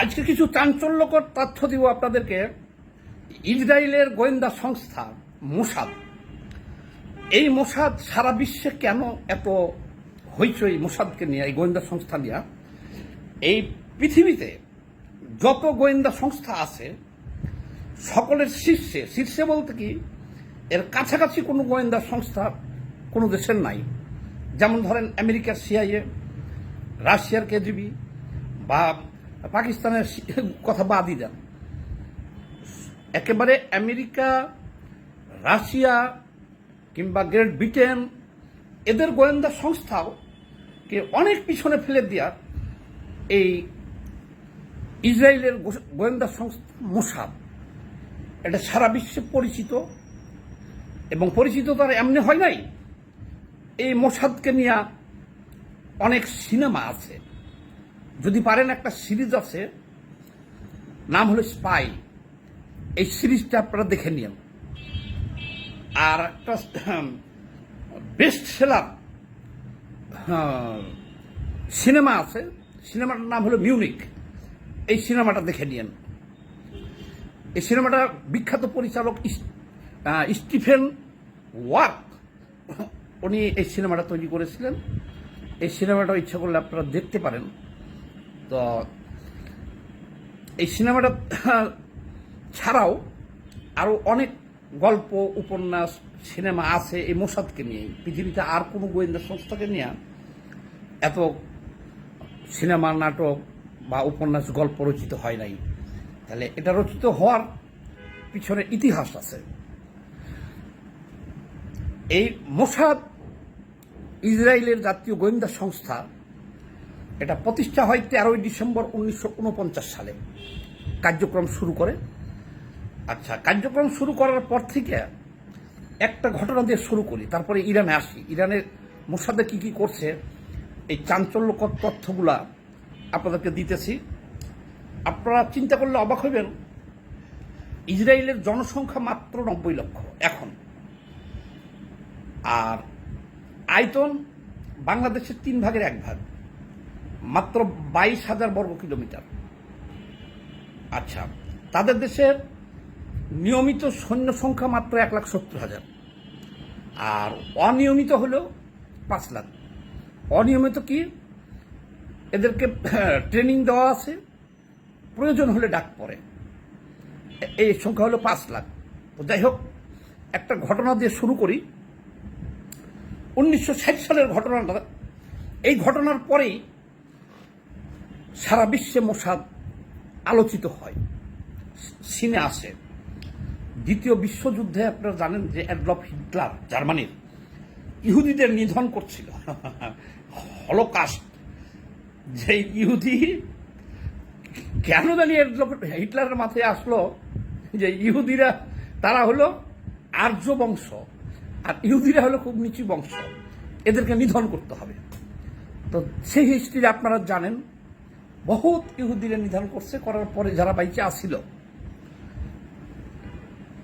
আজকে কিছু চাঞ্চল্যকর তথ্য দিব আপনাদেরকে। ইসরায়েলের গোয়েন্দা সংস্থা মোসাদ। এই মোসাদ সারা বিশ্বে কেন এত হইচই মোসাদকে নিয়ে, এই গোয়েন্দা সংস্থা নিয়ে? এই পৃথিবীতে যত গোয়েন্দা সংস্থা আছে, সকলের শীর্ষে শীর্ষে বলতে কি, এর কাছাকাছি কোনো গোয়েন্দা সংস্থা কোনো দেশের নাই। যেমন ধরেন আমেরিকার সিআইএ রাশিয়ার কেজিবি বা পাকিস্তানের কথা বাদই দেন। একেবারে আমেরিকা, রাশিয়া কিংবা গ্রেট ব্রিটেন, এদের গোয়েন্দা সংস্থাও কে অনেক পিছনে ফেলে দেওয়া এই ইসরায়েলের গোয়েন্দা সংস্থা মোসাদ এটা সারা বিশ্বে পরিচিত এবং পরিচিত তার এমনি হয় নাই। এই মোসাদকে নিয়ে অনেক সিনেমা আছে। যদি পারেন একটা সিরিজ আছে, নাম হলো স্পাই। এই সিরিজটা আপনারা দেখে নিন আর একটা বেস্ট সেলার সিনেমা আছে। সিনেমাটার নাম হলো মিউনিক এই সিনেমাটা দেখে নিন এই সিনেমাটা বিখ্যাত পরিচালক স্টিফেন ওয়ার্ক। উনি এই সিনেমাটা তৈরি করেছিলেন। এই সিনেমাটা ইচ্ছা করলে আপনারা দেখতে পারেন। তো এই সিনেমাটা ছাড়াও আরও অনেক গল্প, উপন্যাস, সিনেমা আছে এই মোসাদকে নিয়ে। পৃথিবীতে আর কোনো গোয়েন্দা সংস্থাকে নিয়ে এত সিনেমা, নাটক বা উপন্যাস, গল্প রচিত হয় নাই। তাহলে এটা রচিত হওয়ার পিছনে ইতিহাস আছে। এই মোসাদ ইসরায়েলের জাতীয় গোয়েন্দা সংস্থা এটা প্রতিষ্ঠা হয় তেরোই ডিসেম্বর উনিশশো উনপঞ্চাশ সালে। কার্যক্রম শুরু করে। আচ্ছা কার্যক্রম শুরু করার পর থেকে একটা ঘটনা দিয়ে শুরু করি, তারপরে ইরানে আসি। ইরানের মোসাদে কি কি করছে, এই চাঞ্চল্যকর তথ্যগুলা আপনাদেরকে দিতেছি। আপনারা চিন্তা করলে অবাক হইবেন, ইসরায়েলের জনসংখ্যা মাত্র নব্বই লক্ষ, এখন। আর আয়তন বাংলাদেশের তিন ভাগের এক ভাগ। মাত্র বাইশ হাজার বর্গ কিলোমিটার। আচ্ছা তাদের দেশের নিয়মিত সৈন্য সংখ্যা মাত্র এক লাখ সত্তর হাজার। আর অনিয়মিত হল পাঁচ লাখ। অনিয়মিত কি? এদেরকে ট্রেনিং দেওয়া আছে, প্রয়োজন হলে ডাক পড়ে। এই সংখ্যা হলো পাঁচ লাখ। তো যাই হোক, একটা ঘটনা দিয়ে শুরু করি। উনিশশো ষাট সালের ঘটনাটা, এই ঘটনার পরেই সারা বিশ্বে মোসাদ আলোচিত হয়। সিনে আসে। দ্বিতীয় বিশ্বযুদ্ধে আপনারা জানেন যে অ্যাডলফ হিটলার জার্মানির ইহুদিদের নিধন করছিল। হলোকাস্ট। যে ইহুদি কেন জানি হিটলারের মাথায় আসলো যে ইহুদিরা, তারা হলো আর্য বংশ আর ইহুদিরা হলো খুব নিচু বংশ। এদেরকে নিধন করতে হবে। তো সেই হিস্ট্রি আপনারা জানেন। বহুত ইহুদিরা নিধন করছে, করার পরে যারা বাইচে আসছিল,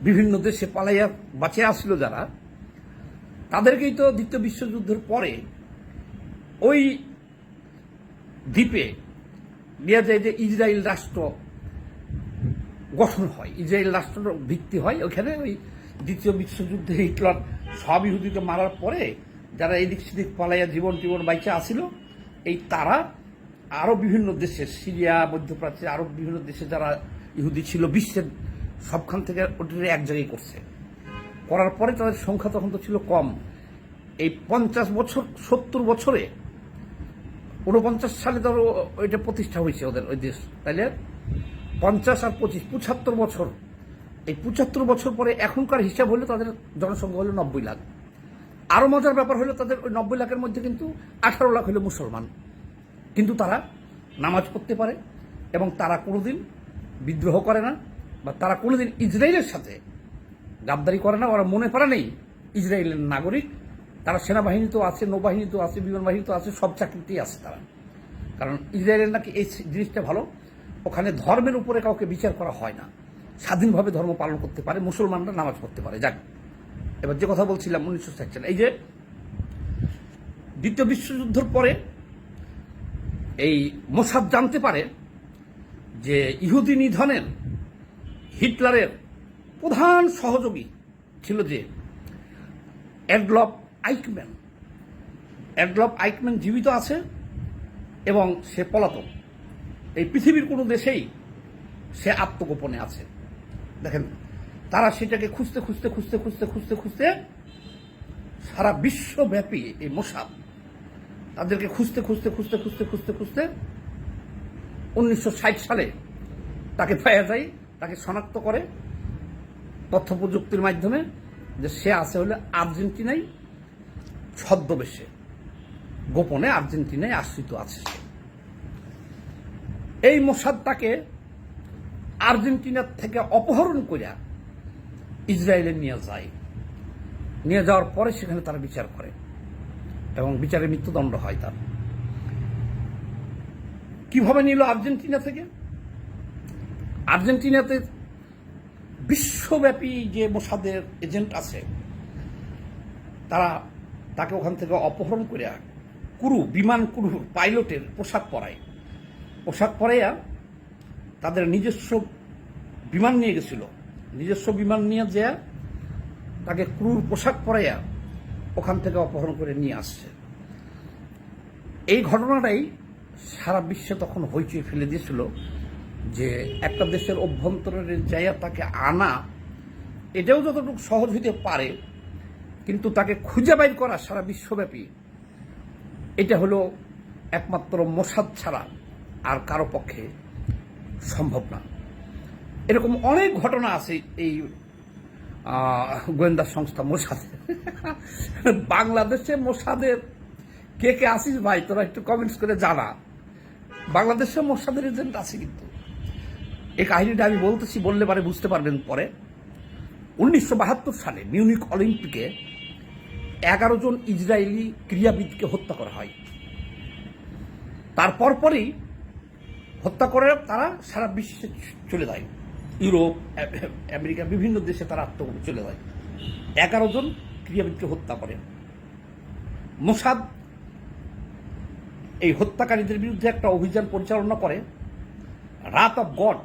বিভিন্ন দেশে পালাইয়া বাঁচে আসছিল যারা, তাদেরকেই তো দ্বিতীয় বিশ্বযুদ্ধের পরে ওই দ্বীপে দেওয়া যায় যে ইসরায়েল রাষ্ট্র গঠন হয়, ইসরায়েল রাষ্ট্র ভিত্তি হয়, ওখানে ওই দ্বিতীয় বিশ্বযুদ্ধে হিটলার সব ইহুদিকে মারার পরে যারা এদিক সেদিক পালাইয়া জীবন টিবন বাইচে আসিল এই তারা আরও বিভিন্ন দেশে, সিরিয়া, মধ্যপ্রাচ্যে আরও বিভিন্ন দেশে যারা ইহুদি ছিল বিশ্বের সবখান থেকে ওটা এক জায়গায় করছে। করার পরে তাদের সংখ্যা তখন তো ছিল কম। এই পঞ্চাশ বছর, সত্তর বছরে উনপঞ্চাশ সালে ধরো ওইটা প্রতিষ্ঠা হয়েছে ওদের ওই দেশ। তাইলে পঞ্চাশ আর পঁচিশ, পঁচাত্তর বছর। এই পঁচাত্তর বছর পরে এখনকার হিসাব হলে তাদের জনসংখ্যা হলো নব্বই লাখ। আরও মজার ব্যাপার হলো তাদের ওই নব্বই লাখের মধ্যে কিন্তু আঠারো লাখ হলো মুসলমান। কিন্তু তারা নামাজ পড়তে পারে এবং তারা কোনোদিন বিদ্রোহ করে না বা তারা কোনোদিন ইসরায়েলের সাথে গাদ্দারি করে না। ওরা মনে করা নেই ইসরায়েলের নাগরিক। তারা সেনাবাহিনী তো আছে নৌবাহিনীতেও আছে, বিমান তো আছে, সব চাকরিতেই আছে তারা। কারণ ইসরায়েলের নাকি এই জিনিসটা ভালো। ওখানে ধর্মের উপরে কাউকে বিচার করা হয় না। স্বাধীনভাবে ধর্ম পালন করতে পারে, মুসলমানরা নামাজ পড়তে পারে। যাক, এবার যে কথা বলছিলাম, উনিশশো সালে। এই যে দ্বিতীয় বিশ্বযুদ্ধের পরে এই মোসাদ জানতে পারে যে ইহুদি নিধনের হিটলারের প্রধান সহযোগী ছিল যে অ্যাডলফ আইকম্যান। অ্যাডলফ আইকম্যান জীবিত আছে এবং সে পলাতক। এই পৃথিবীর কোনো দেশেই সে আত্মগোপনে আছে। দেখেন, তারা সেটাকে খুঁজতে খুঁজতে খুঁজতে খুঁজতে খুঁজতে খুঁজতে সারা বিশ্বব্যাপী এই মোসাদ তাদেরকে খুঁজতে খুঁজতে খুঁজতে খুঁজতে খুঁজতে খুঁজতে উনিশশো সালে তাকে পাওয়া যায়, তাকে শনাক্ত করে তথ্য প্রযুক্তির মাধ্যমে যে সে আছে হলে আর্জেন্টিনায় ছদ্মবেশে। গোপনে আর্জেন্টিনায় আশ্রিত আছে এই মোসাদ তাকে আর্জেন্টিনার থেকে অপহরণ করিয়া ইসরায়েলে নিয়ে যায়। নিয়ে যাওয়ার পরে সেখানে তারা বিচার করে। এবং বিচারে মৃত্যুদণ্ড হয় তার। কীভাবে নিল আর্জেন্টিনা থেকে? আর্জেন্টিনাতে বিশ্বব্যাপী যে মোসাদের এজেন্ট আছে, তারা তাকে ওখান থেকে অপহরণ করে কুরু, বিমান কুরু পাইলটের পোশাক পরায়। পোশাক পরাইয়া তাদের নিজস্ব বিমান নিয়ে গেছিল। নিজস্ব বিমান নিয়ে যে তাকে ক্রুর পোশাক পরাইয়া ওখান থেকে অপহরণ করে নিয়ে আসছে। এই ঘটনাটাই সারা বিশ্বে তখন হইচই ফেলে দিয়েছিল যে একটা দেশের অভ্যন্তরের জায়গা তাকে আনা, এটাও যতটুকু সহজ হইতে পারে, কিন্তু তাকে খুঁজে বাইর করা সারা বিশ্বব্যাপী, এটা হলো একমাত্র মোসাদ ছাড়া আর কারও পক্ষে সম্ভব না। এরকম অনেক ঘটনা আছে এই গোয়েন্দা সংস্থা মোসাদের বাংলাদেশে মোসাদের কে কে আসিস ভাই? তোরা একটু কমেন্টস করে জানা। বাংলাদেশে মোসাদের এজেন্ট আছে কিন্তু। এই কাহিনীটা আমি বলতেছি, বললে পারে বুঝতে পারবেন পরে। উনিশশো বাহাত্তর সালে মিউনিক অলিম্পিকে এগারো জন ইসরায়েলি ক্রীড়াবিদকে হত্যা করা হয়। তারপর পরই হত্যা করে তারা সারা বিশ্বে চলে যায়। ইউরোপ আমেরিকা, বিভিন্ন দেশে তারা আত্মগোপনে চলে যায়। এগারো জন ক্রীড়াবিদকে হত্যা করে। মোসাদ এই হত্যাকারীদের বিরুদ্ধে একটা অভিযান পরিচালনা করে, wrath of God,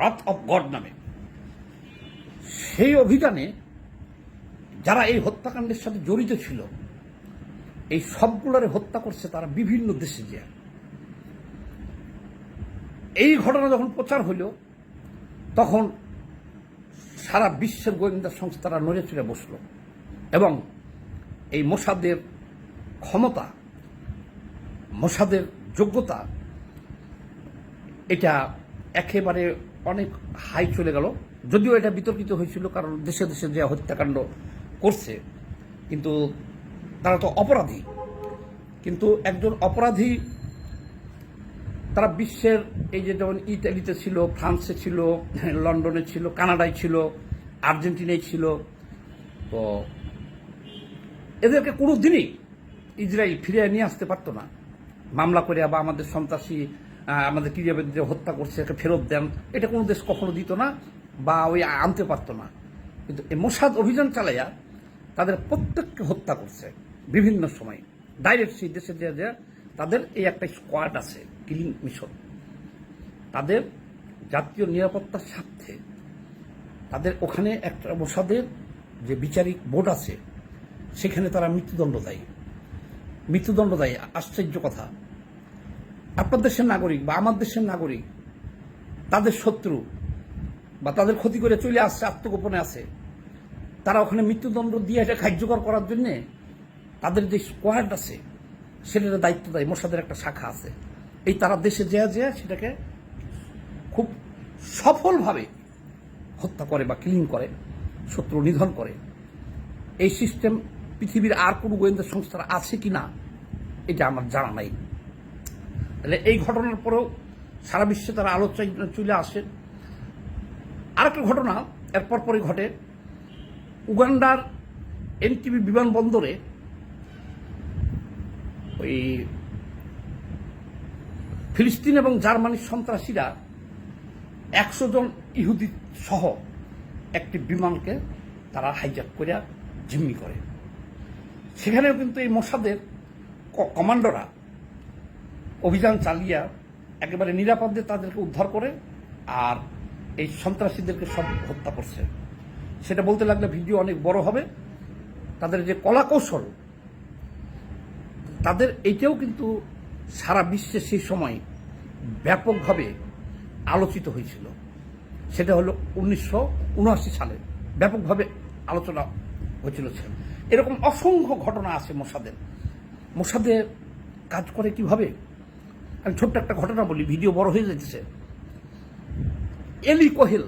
wrath of God নামে। সেই অভিযানে যারা এই হত্যাকাণ্ডের সাথে জড়িত ছিল, এই সবগুলোরে হত্যা করছে তারা বিভিন্ন দেশে যে এই ঘটনা যখন প্রচার হইল তখন সারা বিশ্বের গোয়েন্দা সংস্থারা নড়ে চড়ে বসল। এবং এই মোসাদের ক্ষমতা, মোসাদের যোগ্যতা, এটা একেবারে অনেক হাই চলে গেল। যদিও এটা বিতর্কিত হয়েছিল, কারণ দেশে দেশে যে হত্যাকাণ্ড করছে, কিন্তু তারা তো অপরাধী। কিন্তু একজন অপরাধী তারা বিশ্বের এই যে যেমন ইতালিতে ছিল, ফ্রান্সে ছিল, লন্ডনে ছিল, কানাডায় ছিল, আর্জেন্টিনায় ছিল, তো এদেরকে কোনো দিনই ইসরায়েল ফিরে নিয়ে আসতে পারতো না। মামলা করে বা আমাদের সন্ত্রাসী আমাদের ক্রীড়াবিদদের হত্যা করছে, একে ফেরত দেন। এটা কোনো দেশ কখনো দিত না বা ওই আনতে পারতো না। কিন্তু এই মোসাদ অভিযান চালাইয়া তাদের প্রত্যেককে হত্যা করছে বিভিন্ন সময়। ডাইরেক্ট সেই দেশে যে তাদের এই একটা স্কোয়াড আছে। Killing mission. তাদের জাতীয় নিরাপত্তার স্বার্থে তাদের ওখানে একটা মোসাদের যে বিচারিক বোর্ড আছে, সেখানে তারা মৃত্যুদণ্ড দেয়। মৃত্যুদণ্ড দেয়, আশ্চর্য কথা। আপনার দেশের নাগরিক বা আমার দেশের নাগরিক, তাদের শত্রু বা তাদের ক্ষতি করে চলে আসছে, আত্মগোপনে আছে, তারা ওখানে মৃত্যুদণ্ড দিয়ে এটা কার্যকর করার জন্য তাদের যে স্কোয়াড আছে, সেটার দায়িত্ব দেয়, মোসাদের একটা শাখা আছে। এই তারা দেশে যেয়া যেয়া সেটাকে খুব সফলভাবে হত্যা করে বা ক্লিন করে, শত্রু নিধন করে। এই সিস্টেম পৃথিবীর আর কোনো গোয়েন্দা সংস্থার আছে কি না, এটা আমার জানা নাই। তাহলে এই ঘটনার পরেও সারা বিশ্বে তারা আলোচনায় চলে আসে। আরেকটা ঘটনা, এরপর পরে ঘটে। উগান্ডার এনটিভি বিমানবন্দরে ওই ফিলিস্তিন এবং জার্মানির সন্ত্রাসীরা একশো জন ইহুদি সহ একটি বিমানকে তারা হাইজ্যাক করে জিম্মি করে। সেখানেও কিন্তু এই মোসাদের কমান্ডোরা অভিযান চালিয়ে একেবারে নিরাপদে তাদেরকে উদ্ধার করে আর এই সন্ত্রাসীদেরকে সব হত্যা করছে। সেটা বলতে লাগলে ভিডিও অনেক বড় হবে। তাদের যে কলা কৌশল, তাদের এইটাও কিন্তু সারা বিশ্বে সেই সময় ব্যাপকভাবে আলোচিত হয়েছিল। সেটা হলো উনিশশো উনআশি সালে ব্যাপকভাবে আলোচনা হয়েছিল এরকম অসংখ্য ঘটনা আছে মোসাদের। মোসাদে কাজ করে কীভাবে? আমি ছোট্ট একটা ঘটনা বলি, ভিডিও বড় হয়ে যাচ্ছে। এলি কোহেল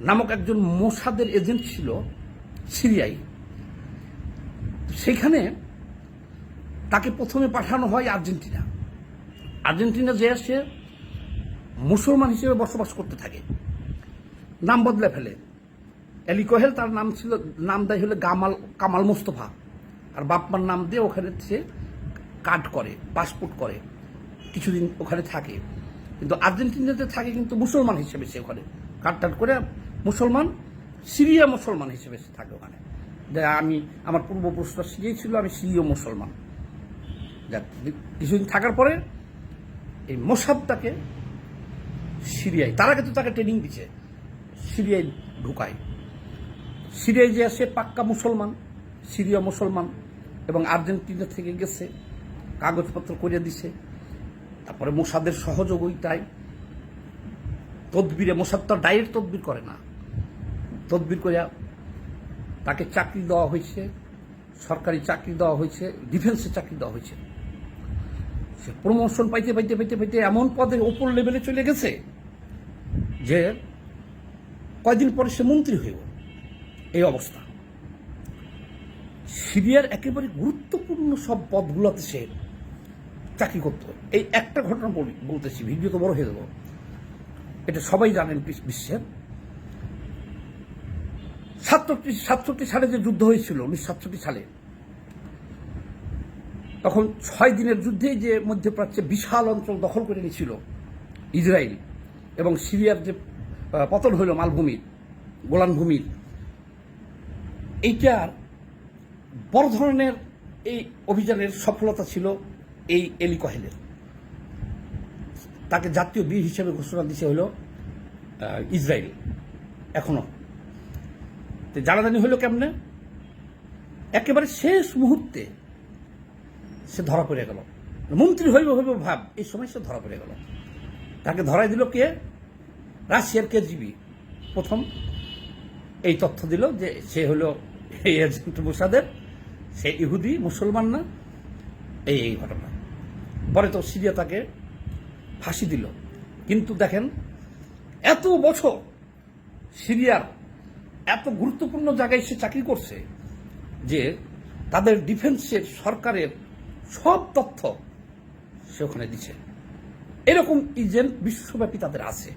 নামক একজন মোসাদের এজেন্ট ছিল সিরিয়ায়। সেখানে তাকে প্রথমে পাঠানো হয় আর্জেন্টিনা। আর্জেন্টিনা যে সে মুসলমান হিসেবে বসবাস করতে থাকে। নাম বদলে ফেলে। এলি কোহেল, তার নাম ছিল, নাম দেয় হলো গামাল, কামাল মোস্তফা। আর বাপমার নাম দিয়ে ওখানে সে কার্ড করে, পাসপোর্ট করে। কিছুদিন ওখানে থাকে। কিন্তু আর্জেন্টিনাতে থাকে কিন্তু মুসলমান হিসেবে সে ওখানে টার্ড করে। মুসলমান, সিরিয়া মুসলমান হিসেবে সে থাকে ওখানে। আমি, আমার পূর্বপুরুষরা সিরিয়াই ছিল আমি সিরীয় মুসলমান। কিছুদিন থাকার পরে এই মোসাদ তাকে সিরিয়ায়, তারা কিন্তু তাকে ট্রেনিং দিচ্ছে সিরিয়ায় ঢুকায়। সিরিয়ায় যে সে পাক্কা মুসলমান, সিরিয়া মুসলমান, এবং আর্জেন্টিনা থেকে গেছে, কাগজপত্র করে দিছে, তারপরে মোসাদের সহযোগিতায় তদবিরে মোসাদ তো ডাইরেক্ট তদবির করে না। তদবির করে তাকে চাকরি দেওয়া হয়েছে, সরকারি চাকরি দেওয়া হয়েছে ডিফেন্সে চাকরি দেওয়া হয়েছে। সে প্রমোশন পাইতে পাইতে পাইতে পাইতে এমন পদে ওপর লেভেলে চলে গেছে যে কয়দিন পরে সে মন্ত্রী হয়ে এই অবস্থা। সিরিয়ার একেবারে গুরুত্বপূর্ণ সব পদগুলোতে সে চাকরি করতো। এই একটা ঘটনা বলি বলতেছি, ভিডিও তো বড় হয়ে গেল। এটা সবাই জানেন বিশ্বের সাতষট্টি সাতষট্টি সালে যে যুদ্ধ হয়েছিল উনিশশো সাতষট্টি সালে তখন ছয় দিনের যুদ্ধেই যে মধ্যপ্রাচ্যে বিশাল অঞ্চল দখল করে নিয়েছিল ইসরায়েল এবং সিরিয়ার যে পতন হইল মালভূমির গোলান ভূমির এইটার বড় ধরনের এই অভিযানের সফলতা ছিল এই এলি কহেলের। তাকে জাতীয় বীর হিসেবে ঘোষণা দিছে হলো ইসরায়েল, এখনও। জানাজানি হলো কেমনে? একেবারে শেষ মুহূর্তে সে ধরা পড়ে গেল। মন্ত্রী হইব হইব ভাব, এই সময় সে ধরা পড়ে গেল। তাকে ধরাই দিল কে? রাশিয়ার কেজিবি প্রথম এই তথ্য দিল যে সে হলো এই এজেন্ট মোসাদের, সে ইহুদি, মুসলমান না, এই এই ঘটনা। পরে তো সিরিয়া তাকে ফাঁসি দিল। কিন্তু দেখেন, এত বছর সিরিয়ার এত গুরুত্বপূর্ণ জায়গায় সে চাকরি করছে যে তাদের ডিফেন্সের সরকারের সব তথ্য সে ওখানে দিচ্ছে এরকম এজেন্ট বিশ্বব্যাপী তাদের আছে।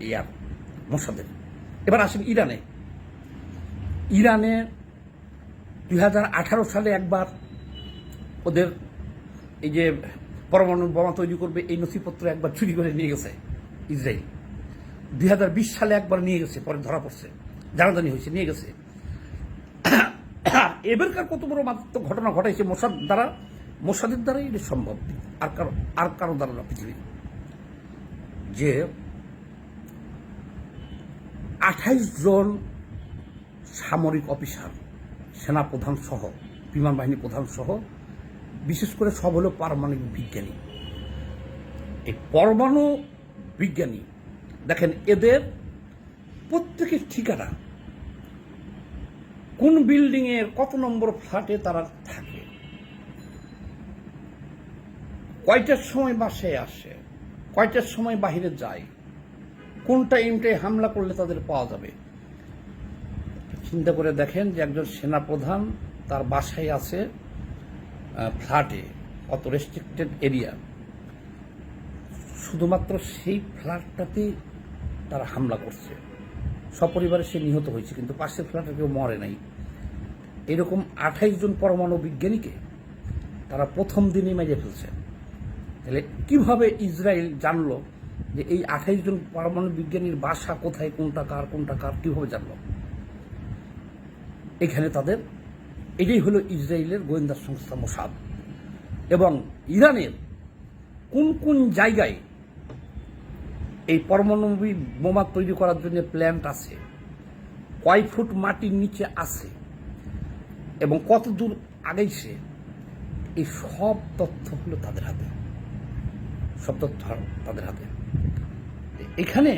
ইয়ার মোসাদের। এবার আসেন ইরানে। ইরানে দুই হাজার আঠারো সালে একবার ওদের এই যে পরমাণু বোমা তৈরি করবে, এই নথিপত্র একবার চুরি করে নিয়ে গেছে ইসরায়েল। দুই হাজার বিশ সালে একবার নিয়ে গেছে, পরে ধরা পড়ছে। জানাজানি হয়েছে, নিয়ে গেছে। এবারকার কত বড় মারাত্মক ঘটনা ঘটাইছে মোসাদ দ্বারা, মোসাদের দ্বারাই এটা সম্ভব। আর কারও আর কারও দ্বারা না পৃথিবীর। যে আঠাইশ জন সামরিক অফিসার, সেনাপ্রধান সহ, বিমান বাহিনী প্রধান সহ, বিশেষ করে সব হলো পারমাণবিক বিজ্ঞানী। এই পরমাণু বিজ্ঞানী, দেখেন এদের প্রত্যেকের ঠিকানা কোন বিল্ডিং এর কত নম্বর ফ্ল্যাটে তারা থাকে? কয়টার সময় বাসায় আসে? কয়টার সময় বাইরে যায়? কোন টাইমটায় হামলা করলে তাদের পাওয়া যাবে? চিন্তা করে দেখেন যে একজন সেনাপ্রধান তার বাসায় আছে ফ্ল্যাটে অত রেস্ট্রিক্টেড এরিয়া শুধুমাত্র সেই ফ্ল্যাটটাতেই তারা হামলা করছে। সপরিবারে সে নিহত হয়েছে, কিন্তু পাশের ফ্ল্যাটে কেউ মরে নাই। এরকম আঠাইশ জন পরমাণু বিজ্ঞানীকে তারা প্রথম দিনই মেরে ফেলছে। তাহলে কীভাবে ইসরায়েল জানলো যে এই আঠাইশ জন পরমাণু বিজ্ঞানীর বাসা কোথায়, কোনটা কার কোনটা কার, কীভাবে জানলো? এখানে তাদের এটাই হলো ইসরায়েলের গোয়েন্দা সংস্থা মোসাদ। এবং ইরানের কোন কোন জায়গায় এই পরমাণবিক বোমা তৈরি করার জন্য প্ল্যান্ট আছে, কয় ফুট মাটির নিচে আছে এবং কত দূর আগাইছে এই সব তথ্য হলো তাদের হাতে। সব তথ্য তাদের হাতে। এখানে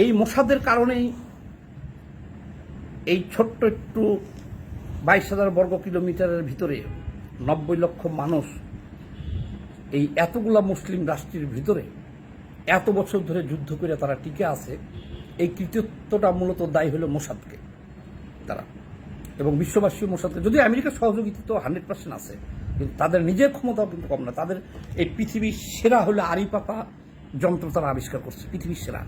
এই মশাদের কারণেই এই ছোট্ট একটু বাইশ হাজার বর্গ কিলোমিটারের ভিতরে নব্বই লক্ষ মানুষ এই এতগুলা মুসলিম রাষ্ট্রের ভিতরে এত বছর ধরে যুদ্ধ করে তারা টিকে আছে, এই কৃতিত্বটা মূলত দায়ী হলো মোসাদকে, তারা। এবং বিশ্ববাসী মোসাদকে, যদি আমেরিকার সহযোগিতা তো হান্ড্রেড পার্সেন্ট আছে, কিন্তু তাদের নিজের ক্ষমতাও কিন্তু কম না। তাদের এই পৃথিবীর সেরা হলো আড়ি পাতা যন্ত্র তারা আবিষ্কার করছে, পৃথিবীর সেরা।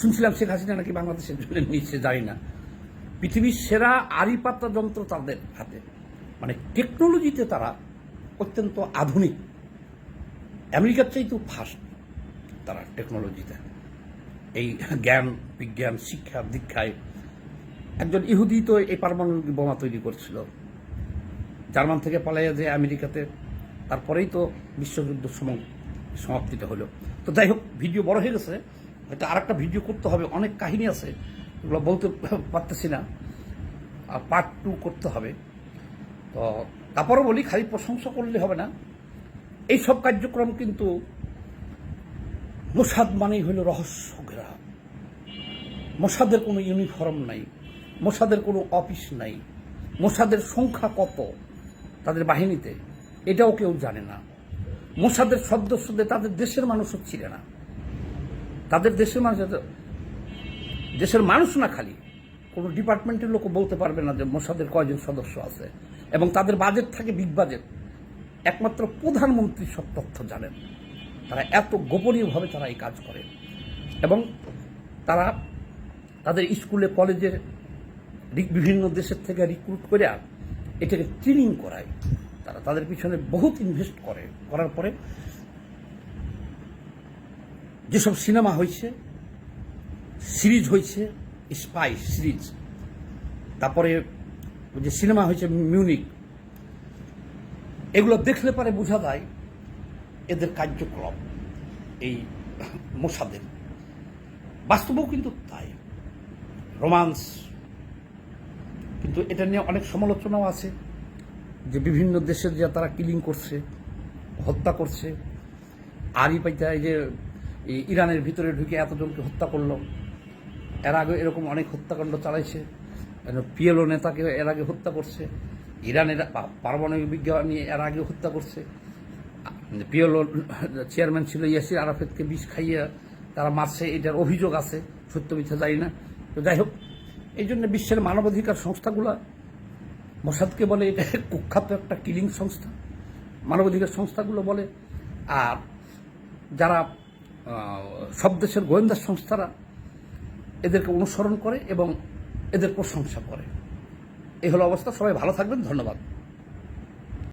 শুনছিলাম শেখ হাসিনা নাকি বাংলাদেশের জন্য নিচ্ছে জানি না। পৃথিবীর সেরা আড়ি পাতা যন্ত্র তাদের হাতে। মানে টেকনোলজিতে তারা অত্যন্ত আধুনিক। আমেরিকার চাইতেও ফাস্ট তারা টেকনোলজিতে এই জ্ঞান, বিজ্ঞান, শিক্ষা, দীক্ষায় একজন ইহুদি তো এই পারমাণবিক বোমা তৈরি করছিল। জার্মান থেকে পালাইয়া যে আমেরিকাতে, তারপরেই তো বিশ্বযুদ্ধ সম- সমাপ্তিটা হলো। তো যাই হোক, ভিডিও বড় হয়ে গেছে। হয়তো আর একটা ভিডিও করতে হবে, অনেক কাহিনী আছে। এগুলো বলতে পারতেছি না। পার্ট টু করতে হবে। তো তারপরও বলি, খালি প্রশংসা করলে হবে না। এই সব কার্যক্রম কিন্তু মোসাদ মানেই হলো রহস্য ঘেরা। মোসাদের কোনো ইউনিফর্ম নাই। মোসাদের কোনো অফিস নাই। মোসাদের সংখ্যা কত তাদের বাহিনীতে, এটাও কেউ জানে না। মোসাদের সদস্যদের তাদের দেশের মানুষও ছিল না। তাদের দেশের মানুষ দেশের মানুষ না খালি, কোনো ডিপার্টমেন্টের লোকও বলতে পারবে না যে মোসাদের কয়জন সদস্য আছে। এবং তাদের বাজেট থাকে বিগ বাজেট একমাত্র প্রধানমন্ত্রী সব তথ্য জানেন। তারা এত গোপনীয়ভাবে তারা এই কাজ করে। এবং তারা তাদের স্কুলে কলেজে রি- বিভিন্ন দেশের থেকে রিক্রুট করে এটাকে ট্রেনিং করায়। তারা তাদের পিছনে বহুত ইনভেস্ট করে। করার পরে যেসব সিনেমা হয়েছে সিরিজ হয়েছে স্পাই সিরিজ তারপরে যে সিনেমা হয়েছে মিউনিক এগুলো দেখলে পরে বোঝা যায় এদের কার্যক্রম, এই মোসাদের বাস্তবেও কিন্তু তাই। রোমান্স কিন্তু এটা নিয়ে অনেক সমালোচনাও আছে যে বিভিন্ন দেশের যে তারা কিলিং করছে, হত্যা করছে। আরই পাইতে এই যে ইরানের ভিতরে ঢুকে এতজনকে হত্যা করল। এর আগে এরকম অনেক হত্যাকাণ্ড চালাইছে। পিএলও নেতাকে এর আগে হত্যা করছে। ইরানের পারমাণবিক বিজ্ঞান নিয়ে এর আগে হত্যা করছে। পিএলও চেয়ারম্যান ছিল ইয়াসির আরাফেতকে বিষ খাইয়ে তারা মারছে। এটার অভিযোগ আছে। সত্য মিথ্যা জানি না। তো যাই হোক এই জন্য বিশ্বের মানবাধিকার সংস্থাগুলা, মোসাদকে বলে এটা কুখ্যাত একটা কিলিং সংস্থা, মানবাধিকার সংস্থাগুলো বলে, আর যারা সব দেশের গোয়েন্দা সংস্থারা এদেরকে অনুসরণ করে এবং এদের প্রশংসা করে। এই হলো অবস্থা, সবাই ভালো থাকবেন, ধন্যবাদ।